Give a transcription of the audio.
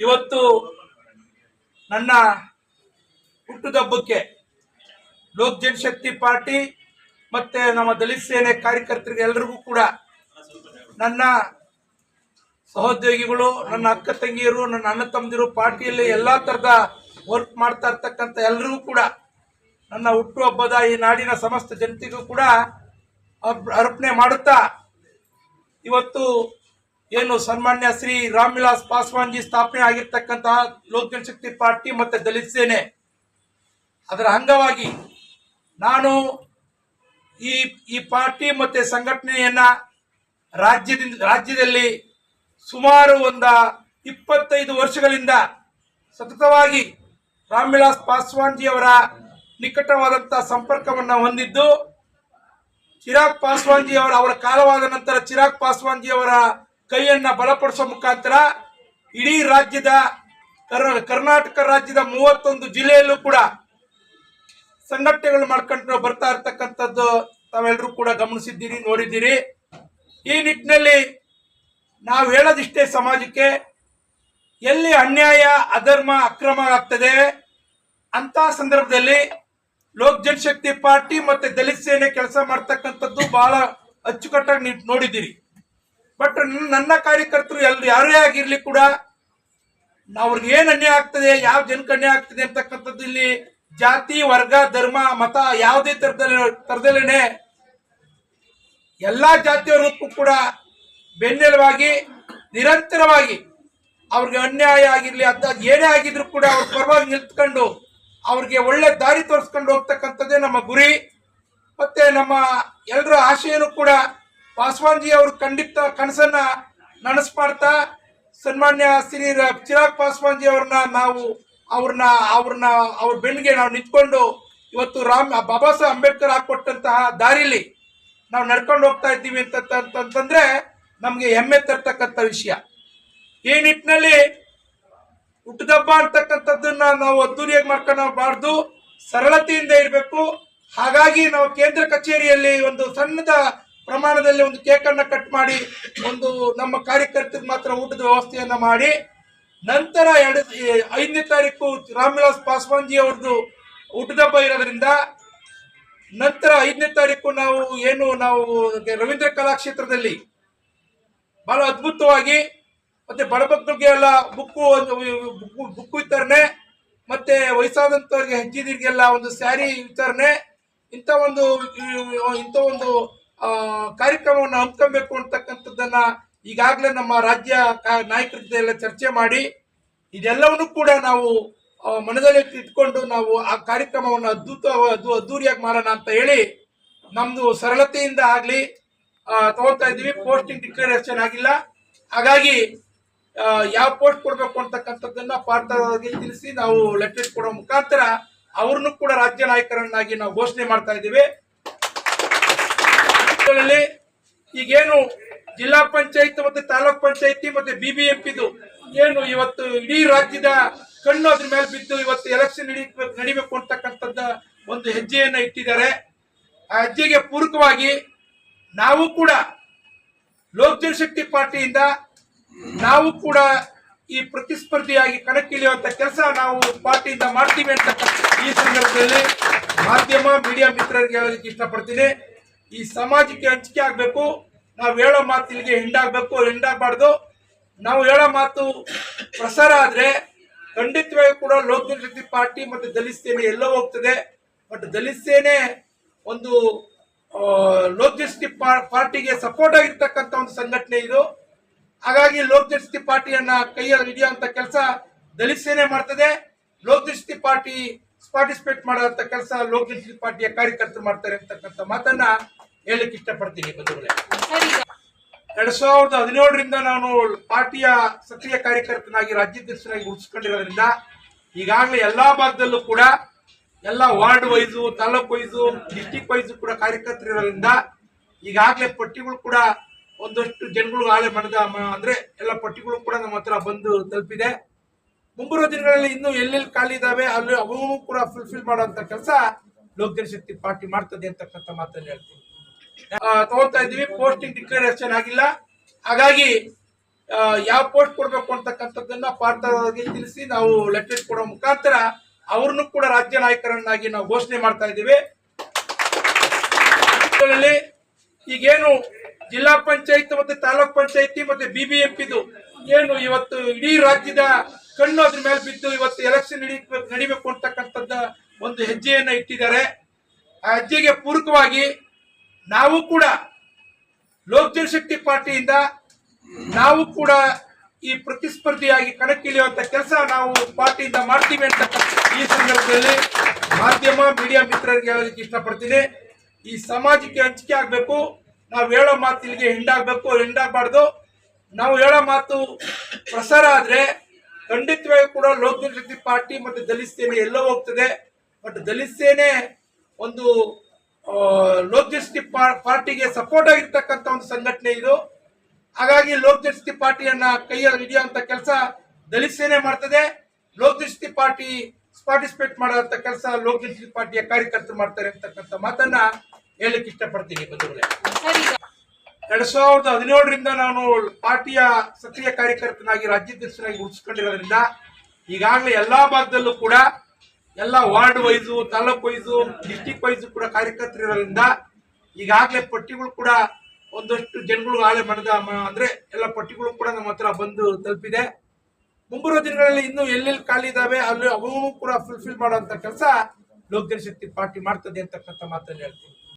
ಇವತ್ತು ನನ್ನ ಹುಟ್ಟುದಬ್ಬಕ್ಕೆ ಲೋಕ್ ಜನಶಕ್ತಿ ಪಾರ್ಟಿ ಮತ್ತೆ ನಮ್ಮ ದಲಿತ ಸೇನೆ ಕಾರ್ಯಕರ್ತರಿಗೆ ಎಲ್ರಿಗೂ ಕೂಡ ನನ್ನ ಸಹೋದ್ಯೋಗಿಗಳು, ನನ್ನ ಅಕ್ಕ ತಂಗಿಯರು, ನನ್ನ ಅಣ್ಣ ತಮ್ಮದಿರು, ಪಾರ್ಟಿಯಲ್ಲಿ ಎಲ್ಲಾ ತರದ ವರ್ಕ್ ಮಾಡ್ತಾ ಇರ್ತಕ್ಕಂಥ ಎಲ್ರಿಗೂ ಕೂಡ ನನ್ನ ಹುಟ್ಟುಹಬ್ಬದ ಈ ನಾಡಿನ ಸಮಸ್ತ ಜನತೆಗೂ ಕೂಡ ಅರ್ಪ್- ಅರ್ಪಣೆ ಮಾಡುತ್ತಾ ಇವತ್ತು ಏನು ಸನ್ಮಾನ್ಯ ಶ್ರೀ ರಾಮ್ ವಿಲಾಸ್ ಪಾಸ್ವಾನ್ಜಿ ಸ್ಥಾಪನೆ ಆಗಿರ್ತಕ್ಕಂತಹ ಲೋಕ ಜನಶಕ್ತಿ ಪಾರ್ಟಿ ಮತ್ತೆ ದಲಿತ ಸೇನೆ. ಅದರ ಅಂಗವಾಗಿ ನಾನು ಈ ಈ ಪಾರ್ಟಿ ಮತ್ತೆ ಸಂಘಟನೆಯನ್ನ ರಾಜ್ಯದಿಂದ, ರಾಜ್ಯದಲ್ಲಿ ಸುಮಾರು ಒಂದ ಇಪ್ಪತ್ತೈದು ವರ್ಷಗಳಿಂದ ಸತತವಾಗಿ ರಾಮ್ ವಿಲಾಸ್ ಪಾಸ್ವಾನ್ಜಿ ಅವರ ನಿಕಟವಾದಂಥ ಸಂಪರ್ಕವನ್ನು ಹೊಂದಿದ್ದು, ಚಿರಾಗ್ ಪಾಸ್ವಾನ್ಜಿ ಅವರ ಅವರ ಕಾಲವಾದ ನಂತರ ಚಿರಾಗ್ ಪಾಸ್ವಾನ್ಜಿ ಅವರ ಕೈಯನ್ನ ಬಲಪಡಿಸೋ ಮುಖಾಂತರ ಇಡೀ ರಾಜ್ಯದ ಕರ್- ಕರ್ನಾಟಕ ರಾಜ್ಯದ ಮೂವತ್ತೊಂದು ಜಿಲ್ಲೆಯಲ್ಲೂ ಕೂಡ ಸಂಘಟನೆಗಳು ಮಾಡ್ಕೊಂಡು ಬರ್ತಾ ಇರ್ತಕ್ಕಂಥದ್ದು ತಾವೆಲ್ಲರೂ ಕೂಡ ಗಮನಿಸಿದ್ದೀರಿ, ನೋಡಿದ್ದೀರಿ. ಈ ನಿಟ್ಟಿನಲ್ಲಿ ನಾವು ಹೇಳೋದಿಷ್ಟೇ ಸಮಾಜಕ್ಕೆ, ಎಲ್ಲಿ ಅನ್ಯಾಯ, ಅಧರ್ಮ, ಅಕ್ರಮ ಆಗ್ತದೆ ಅಂತ ಸಂದರ್ಭದಲ್ಲಿ ಲೋಕ್ ಜನಶಕ್ತಿ ಪಾರ್ಟಿ ಮತ್ತೆ ದಲಿತ ಸೇನೆ ಕೆಲಸ ಮಾಡ್ತಕ್ಕಂಥದ್ದು ಬಹಳ ಅಚ್ಚುಕಟ್ಟಾಗಿ ನೋಡಿದ್ದೀರಿ. ಬಟ್ ನನ್ನ ಕಾರ್ಯಕರ್ತರು ಎಲ್ರು ಯಾರೇ ಆಗಿರ್ಲಿ ಕೂಡ ಅವ್ರಿಗೆ ಏನ್ ಅನ್ಯಾಯ ಆಗ್ತದೆ, ಯಾವ ಜನಕ್ಕೆ ಅನ್ಯಾಯ ಆಗ್ತದೆ ಅಂತಕ್ಕಂಥದ್ದು ಇಲ್ಲಿ ಜಾತಿ, ವರ್ಗ, ಧರ್ಮ, ಮತ ಯಾವುದೇ ತರದಲ್ಲಿ, ತರದಲ್ಲೇನೆ ಎಲ್ಲಾ ಜಾತಿಯವರಿಗೂ ಕೂಡ ಬೆನ್ನೆಲುವಾಗಿ ನಿರಂತರವಾಗಿ ಅವ್ರಿಗೆ ಅನ್ಯಾಯ ಆಗಿರ್ಲಿ ಅಂತ ಏನೇ ಆಗಿದ್ರು ಕೂಡ ಅವ್ರ ಪರವಾಗಿ ನಿಂತ್ಕೊಂಡು ಅವ್ರಿಗೆ ಒಳ್ಳೆ ದಾರಿ ತೋರಿಸ್ಕೊಂಡು ಹೋಗ್ತಕ್ಕಂಥದ್ದೇ ನಮ್ಮ ಗುರಿ. ಮತ್ತೆ ನಮ್ಮ ಎಲ್ಲರ ಆಶೆಯನ್ನು ಕೂಡ ಪಾಸ್ವಾನ್ಜಿ ಅವರು ಖಂಡಿತ ಕನಸನ್ನ ನನಸು ಮಾಡ್ತಾ ಸನ್ಮಾನ್ಯ ಶ್ರೀ ಚಿರಾಗ್ ಪಾಸ್ವಾನ್ಜಿ ಅವ್ರನ್ನ ನಾವು ಅವ್ರನ್ನ ಅವ್ರನ್ನ, ಅವ್ರ ಬೆನ್ನಿಗೆ ನಾವು ನಿಂತ್ಕೊಂಡು ಇವತ್ತು ರಾಮ್ ಬಾಬಾ ಸಾಹೇಬ್ ಅಂಬೇಡ್ಕರ್ ಹಾಕೊಟ್ಟಂತಹ ದಾರಿಲಿ ನಾವು ನಡ್ಕೊಂಡು ಹೋಗ್ತಾ ಇದ್ದೀವಿ ಅಂತಂತಂದ್ರೆ ನಮಗೆ ನಮ್ಗೆ ಹೆಮ್ಮೆ ತರ್ತಕ್ಕಂಥ ವಿಷಯ. ಈ ನಿಟ್ಟಿನಲ್ಲಿ ಹುಟ್ಟದಬ್ಬ ಅಂತಕ್ಕಂಥದ್ದನ್ನ ನಾವು ಅದ್ದೂರಿಯಾಗಿ ಮಾಡ್ಕೊಂಡು ಸರಳತೆಯಿಂದ ಇರಬೇಕು. ಹಾಗಾಗಿ ನಾವು ಕೇಂದ್ರ ಕಚೇರಿಯಲ್ಲಿ ಒಂದು ಸಣ್ಣದ ಪ್ರಮಾಣದಲ್ಲಿ ಒಂದು ಕೇಕನ್ನು ಕಟ್ ಮಾಡಿ, ಒಂದು ನಮ್ಮ ಕಾರ್ಯಕರ್ತರಿಗೆ ಮಾತ್ರ ಊಟದ ವ್ಯವಸ್ಥೆಯನ್ನ ಮಾಡಿ, ನಂತರ ಎರಡು ಐದನೇ ತಾರೀಕು ರಾಮ್ ವಿಲಾಸ್ ಪಾಸ್ವಾನ್ಜಿ ಅವ್ರದ್ದು ಹಬ್ಬ ಇರೋದ್ರಿಂದ, ನಂತರ ಐದನೇ ತಾರೀಕು ನಾವು ಏನು, ನಾವು ರವೀಂದ್ರ ಕಲಾಕ್ಷೇತ್ರದಲ್ಲಿ ಬಹಳ ಅದ್ಭುತವಾಗಿ, ಮತ್ತೆ ಬಡಮಕ್ಕಳಿಗೆ ಎಲ್ಲ ಬುಕ್ಕು ಬುಕ್ಕು ವಿತರಣೆ, ಮತ್ತೆ ವಯಸ್ಸಾದಂಥವ್ರಿಗೆ ಹೆಜ್ಜಿದಿರಿಗೆಲ್ಲ ಒಂದು ಸ್ಯಾರಿ ವಿತರಣೆ, ಇಂಥ ಒಂದು ಇಂಥ ಒಂದು ಕಾರ್ಯಕ್ರಮವನ್ನು ಹಮ್ಮಿಕೊಬೇಕು ಅಂತಕ್ಕಂಥದ್ದನ್ನ ಈಗಾಗಲೇ ನಮ್ಮ ರಾಜ್ಯ ನಾಯಕರ ಜೊತೆ ಎಲ್ಲ ಚರ್ಚೆ ಮಾಡಿ, ಇದೆಲ್ಲವನ್ನು ಕೂಡ ನಾವು ಮನದಲ್ಲಿ ಇಟ್ಕೊಂಡು ನಾವು ಆ ಕಾರ್ಯಕ್ರಮವನ್ನು ಅದ್ಭುತ, ಅದು ಅದ್ದೂರಿಯಾಗಿ ಮಾಡೋಣ ಅಂತ ಹೇಳಿ ನಮ್ದು ಸರಳತೆಯಿಂದ ಆಗಲಿ ತಗೊಳ್ತಾ ಇದ್ದೀವಿ. ಪೋಸ್ಟಿಂಗ್ ಡಿಕ್ಲರೇಷನ್ ಆಗಿಲ್ಲ. ಹಾಗಾಗಿ ಯಾವ ಪೋಸ್ಟ್ ಕೊಡಬೇಕು ಅಂತಕ್ಕಂಥದ್ದನ್ನ ಪಾರ್ಥವಾಗಿ ತಿಳಿಸಿ ನಾವು ಲೆಟರ್ ಕೊಡೋ ಮುಖಾಂತರ ಅವ್ರನ್ನೂ ಕೂಡ ರಾಜ್ಯ ನಾಯಕರನ್ನಾಗಿ ನಾವು ಘೋಷಣೆ ಮಾಡ್ತಾ ಇದ್ದೀವಿ. ಇದರಲ್ಲಿ ಈಗೇನು ಜಿಲ್ಲಾ ಪಂಚಾಯತ್ ಮತ್ತೆ ತಾಲೂಕ್ ಪಂಚಾಯತಿ ಮತ್ತೆ ಬಿಬಿಎಂಪಿದು ಏನು ಇವತ್ತು ಇಡೀ ರಾಜ್ಯದ ಕಣ್ಣು ಅದ್ರ ಮೇಲೆ ಬಿದ್ದು ಇವತ್ತು ಎಲೆಕ್ಷನ್ ನಡೀಬೇಕು ನಡಿಬೇಕು ಅಂತಕ್ಕಂಥದ್ದ ಒಂದು ಹೆಜ್ಜೆಯನ್ನ ಇಟ್ಟಿದ್ದಾರೆ. ಆ ಹೆಜ್ಜೆಗೆ ಪೂರಕವಾಗಿ ನಾವು ಕೂಡ ಲೋಕ್ ಜನಶಕ್ತಿ ಪಾರ್ಟಿಯಿಂದ ನಾವು ಕೂಡ ಈ ಪ್ರತಿಸ್ಪರ್ಧಿಯಾಗಿ ಕಣಕ್ಕಿಳಿಯುವಂತ ಕೆಲಸ ನಾವು ಪಾರ್ಟಿಯಿಂದ ಮಾಡ್ತೀವಿ ಅಂತ ಈ ಸಂದರ್ಭದಲ್ಲಿ ಮಾಧ್ಯಮ, ಮೀಡಿಯಾ ಮಿತ್ರರಿಗೆ ಹೇಳೋದಕ್ಕೆ ಇಷ್ಟಪಡ್ತೀನಿ. ಈ ಸಮಾಜಕ್ಕೆ ಹಂಚಿಕೆ ಆಗಬೇಕು, ನಾವು ಹೇಳೋ ಮಾತು ಇಲ್ಲಿಗೆ ಹಿಂಡಾಗ್ಬೇಕು ಹಿಂಡಾಗಬಾರ್ದು ನಾವು ಹೇಳೋ ಮಾತು ಪ್ರಸಾರ ಆದ್ರೆ ಖಂಡಿತವಾಗಿ ಕೂಡ ಲೋಕ ಜನಶಕ್ತಿ ಪಾರ್ಟಿ ಮತ್ತು ದಲಿತ ಸೇನೆ ಎಲ್ಲೋ ಹೋಗ್ತದೆ. ಬಟ್ ದಲಿತ ಸೇನೆ ಒಂದು ಲೋಕ ಜನಶಕ್ತಿ ಪಾರ್ಟಿಗೆ ಸಪೋರ್ಟ್ ಆಗಿರ್ತಕ್ಕಂಥ ಒಂದು ಸಂಘಟನೆ ಇದು. ಹಾಗಾಗಿ ಲೋಕ ಜನಶಕ್ತಿ ಪಾರ್ಟಿಯನ್ನ ಕೈಯಲ್ಲಿ ಹಿಡಿಯುವಂತ ಕೆಲಸ ದಲಿತ ಸೇನೆ ಮಾಡ್ತದೆ. ಲೋಕ ಜನಶಕ್ತಿ ಪಾರ್ಟಿ ಪಾರ್ಟಿಸಿಪೇಟ್ ಮಾಡುವಂತ ಕೆಲಸ ಲೋಕ ಜನಶಕ್ತಿ ಪಾರ್ಟಿಯ ಕಾರ್ಯಕರ್ತರು ಮಾಡ್ತಾರೆ ಅಂತಕ್ಕಂಥ ಮಾತನ್ನ ಹೇಳಲಿಕ್ಕೆ ಇಷ್ಟಪಡ್ತೀನಿ ಬಂಧುಗಳೇ. ಎರಡ್ ಸಾವಿರದ ಹದಿನೇಳರಿಂದ ನಾನು ಪಾರ್ಟಿಯ ಸಕ್ರಿಯ ಕಾರ್ಯಕರ್ತನಾಗಿ ರಾಜ್ಯಾಧ್ಯಕ್ಷರಾಗಿ ಉಳಿಸ್ಕೊಂಡಿರೋದ್ರಿಂದ ಈಗಾಗಲೇ ಎಲ್ಲಾ ಭಾಗದಲ್ಲೂ ಕೂಡ ಎಲ್ಲ ward wise taluk wise district wise ಕೂಡ ಕಾರ್ಯಕರ್ತರಿರೋದ್ರಿಂದ ಈಗಾಗಲೇ ಪಟ್ಟಿಗಳು ಕೂಡ ಒಂದಷ್ಟು ಜನಗಳು ಆಳೆ ಮನದ ಮ- ಅಂದ್ರೆ ಎಲ್ಲ ಪಟ್ಟಿಗಳು ಕೂಡ ನಮ್ಮ ಹತ್ರ ಬಂದು ತಲುಪಿದೆ. ಮುಂಬರುವ ದಿನಗಳಲ್ಲಿ ಇನ್ನೂ ಎಲ್ಲೆಲ್ಲಿ ಖಾಲಿ ಇದಾವೆ ಅಲ್ಲಿ ಅವು ಕೂಡ ಫುಲ್ಫಿಲ್ ಮಾಡುವಂತ ಕೆಲಸ ಲೋಕ ಜನಶಕ್ತಿ ಪಾರ್ಟಿ ಮಾಡ್ತದೆ ಅಂತಕ್ಕಂಥ ಮಾತನ್ನು ಹೇಳ್ತೀನಿ. ತಗೊಳ್ತಾ ಇದ್ದೀವಿ. ಪೋಸ್ಟಿಂಗ್ ಡಿಕ್ಲರೇಷನ್ ಆಗಿಲ್ಲ. ಹಾಗಾಗಿ ಯಾವ ಪೋಸ್ಟ್ ಕೊಡಬೇಕು ಅಂತಕ್ಕಂಥದ್ದನ್ನ ಪಾರ್ಥರಿಗೆ ತಿಳಿಸಿ ನಾವು ಲೆಟರ್ ಕೊಡೋ ಮುಖಾಂತರ ಅವ್ರನ್ನು ಕೂಡ ರಾಜ್ಯ ನಾಯಕರನ್ನಾಗಿ ನಾವು ಘೋಷಣೆ ಮಾಡ್ತಾ ಇದ್ದೀವಿ. ಈಗೇನು ಜಿಲ್ಲಾ ಪಂಚಾಯತ್ ಮತ್ತೆ ತಾಲೂಕ್ ಪಂಚಾಯತಿ ಮತ್ತೆ ಬಿಬಿಎಂಪಿದು ಏನು ಇವತ್ತು ಇಡೀ ರಾಜ್ಯದ ಕಣ್ಣು ಅದ್ರ ಮೇಲೆ ಬಿದ್ದು ಇವತ್ತು ಎಲೆಕ್ಷನ್ ನಡೀಬೇಕು, ನಡಿಬೇಕು ಅಂತಕ್ಕಂಥದ್ದ ಒಂದು ಹೆಜ್ಜೆಯನ್ನ ಇಟ್ಟಿದ್ದಾರೆ. ಆ ಹೆಜ್ಜೆಗೆ ಪೂರಕವಾಗಿ ನಾವು ಕೂಡ ಲೋಕ್ ಜನಶಕ್ತಿ ಪಾರ್ಟಿಯಿಂದ ನಾವು ಕೂಡ ಈ ಪ್ರತಿಸ್ಪರ್ಧಿಯಾಗಿ ಕಣಕ್ಕಿಳಿಯುವಂತ ಕೆಲಸ ನಾವು ಪಾರ್ಟಿಯಿಂದ ಮಾಡ್ತೀವಿ ಅಂತ ಈ ಸಂದರ್ಭದಲ್ಲಿ ಮಾಧ್ಯಮ, ಮೀಡಿಯಾ ಮಿತ್ರರಿಗೆ ಹೇಳೋದಕ್ಕೆ ಇಷ್ಟಪಡ್ತೀನಿ. ಈ ಸಮಾಜಕ್ಕೆ ಹಂಚಿಕೆ ಆಗಬೇಕು. ನಾವು ಹೇಳೋ ಮಾತು ಇಲ್ಲಿಗೆ ಹೆಂಡಾಗಬೇಕು ಹೆಂಡಾಗಬಾರ್ದು ನಾವು ಹೇಳೋ ಮಾತು ಪ್ರಸಾರ ಆದರೆ ಖಂಡಿತವಾಗಿ ಕೂಡ ಲೋಕ್ ಜನಶಕ್ತಿ ಪಾರ್ಟಿ ಮತ್ತು ದಲಿತ ಸೇನೆ ಎಲ್ಲೋ ಹೋಗ್ತದೆ. ಬಟ್ ದಲಿತ ಸೇನೆ ಒಂದು ಲೋಕ್ ಜನಶಕ್ತಿ ಪಾರ್ಟಿಗೆ ಸಪೋರ್ಟ್ ಆಗಿರ್ತಕ್ಕಂತ ಒಂದು ಸಂಘಟನೆ ಇದು. ಹಾಗಾಗಿ ಲೋಕ್ ಜನಶಕ್ತಿ ಪಾರ್ಟಿಯನ್ನ ಕೈಯಲ್ಲಿ ಹಿಡಿಯುವಂತ ಕೆಲಸ ದಲಿತ ಸೇನೆ ಮಾಡ್ತದೆ. ಲೋಕ್ ಜನಶಕ್ತಿ ಪಾರ್ಟಿ ಪಾರ್ಟಿಸಿಪೇಟ್ ಮಾಡುವಂತ ಕೆಲಸ ಲೋಕ್ ಪಾರ್ಟಿಯ ಕಾರ್ಯಕರ್ತರು ಮಾಡ್ತಾರೆ ಅಂತಕ್ಕಂಥ ಮಾತನ್ನ ಹೇಳಲಿಕ್ಕೆ ಇಷ್ಟಪಡ್ತೀನಿ ಬಂಧುಗಳೇ. ಎರಡ್ ಸಾವಿರದ ಹದಿನೇಳರಿಂದ ನಾನು ಪಾರ್ಟಿಯ ಸಕ್ರಿಯ ಕಾರ್ಯಕರ್ತನಾಗಿ ರಾಜ್ಯಾಧ್ಯಕ್ಷನಾಗಿ ಉಳಿಸ್ಕೊಂಡಿರೋದ್ರಿಂದ ಈಗಾಗಲೇ ಎಲ್ಲಾ ಭಾಗದಲ್ಲೂ ಕೂಡ ಎಲ್ಲ ward wise, taluk wise district wise ಕೂಡ ಕಾರ್ಯಕರ್ತರಿರೋದ್ರಿಂದ ಈಗಾಗಲೇ ಪಟ್ಟಿಗಳು ಕೂಡ ಒಂದಷ್ಟು ಜನಗಳು ಆಳೆ ಮಾಡಿದ ಅಂದ್ರೆ ಎಲ್ಲ ಪಟ್ಟಿಗಳು ಕೂಡ ನಮ್ಮ ಹತ್ರ ಬಂದು ತಲುಪಿದೆ. ಮುಂಬರುವ ದಿನಗಳಲ್ಲಿ ಇನ್ನೂ ಎಲ್ಲೆಲ್ಲಿ ಖಾಲಿ ಇದಾವೆ ಅಲ್ಲಿ ಅವು ಕೂಡ ಫುಲ್ಫಿಲ್ ಮಾಡುವಂತ ಕೆಲಸ ಲೋಕ ಜನಶಕ್ತಿ ಪಾರ್ಟಿ ಮಾಡ್ತದೆ ಅಂತಕ್ಕಂಥ ಮಾತನ್ನು ಹೇಳ್ತೀನಿ.